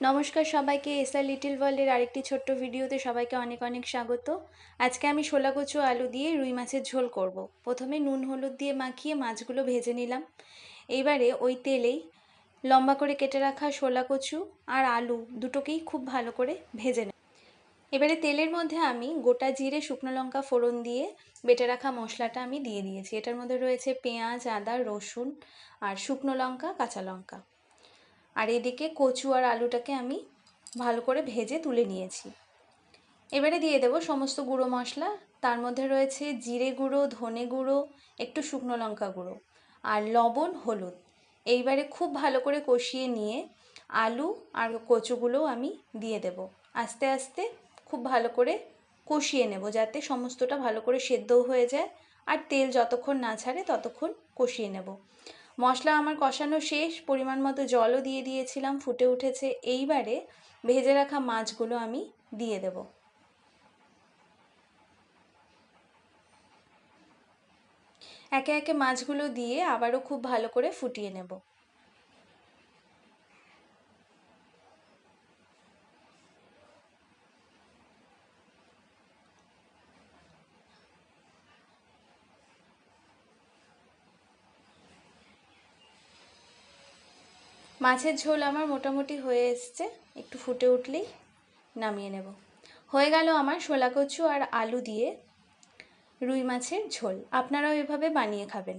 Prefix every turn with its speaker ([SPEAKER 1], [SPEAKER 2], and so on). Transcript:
[SPEAKER 1] নমস্কার সবাইকে SR little ওয়ার্ল্ডের আরেকটি ছোট্ট ভিডিওতে সবাইকে অনেক অনেক স্বাগত। আজকে আমি শোলা কচু আলু দিয়ে রুই মাছের ঝোল করব। প্রথমে নুন, হলুদ দিয়ে মাখিয়ে মাছগুলো ভেজে নিলাম। এইবারে ওই তেলেই লম্বা করে কেটে রাখা শোলা কচু আর আলু দুটোকেই খুব ভালো করে ভেজে নেব। এবারে তেলের মধ্যে আমি গোটা জিরে, শুকনো লঙ্কা ফোড়ন দিয়ে বেটে রাখা মশলাটা আমি দিয়ে দিয়েছি। এটার মধ্যে রয়েছে পেঁয়াজ, আদা, রসুন আর শুকনো লঙ্কা, কাঁচা লঙ্কা। আর এদিকে কচু আর আলুটাকে আমি ভালো করে ভেজে তুলে নিয়েছি। এবারে দিয়ে দেবো সমস্ত গুঁড়ো মশলা। তার মধ্যে রয়েছে জিরে গুঁড়ো, ধনে গুঁড়ো, একটু শুকনো লঙ্কা গুঁড়ো আর লবণ, হলুদ। এইবারে খুব ভালো করে কষিয়ে নিয়ে আলু আর কচুগুলো আমি দিয়ে দেব। আস্তে আস্তে খুব ভালো করে কষিয়ে নেব যাতে সমস্তটা ভালো করে সেদ্ধও হয়ে যায় আর তেল যতক্ষণ না ছাড়ে ততক্ষণ কষিয়ে নেব। মশলা আমার কষানো শেষ, পরিমাণ মতো জলও দিয়ে দিয়েছিলাম, ফুটে উঠেছে। এইবারে ভেজে রাখা মাছগুলো আমি দিয়ে দেব। একে একে মাছগুলো দিয়ে আবারও খুব ভালো করে ফুটিয়ে নেব। মাছের ঝোল আমার মোটামুটি হয়ে এসছে। একটু ফুটে উঠলেই নামিয়ে নেব। হয়ে গেল আমার শোলা কচু আর আলু দিয়ে রুই মাছের ঝোল। আপনারাও এভাবে বানিয়ে খাবেন।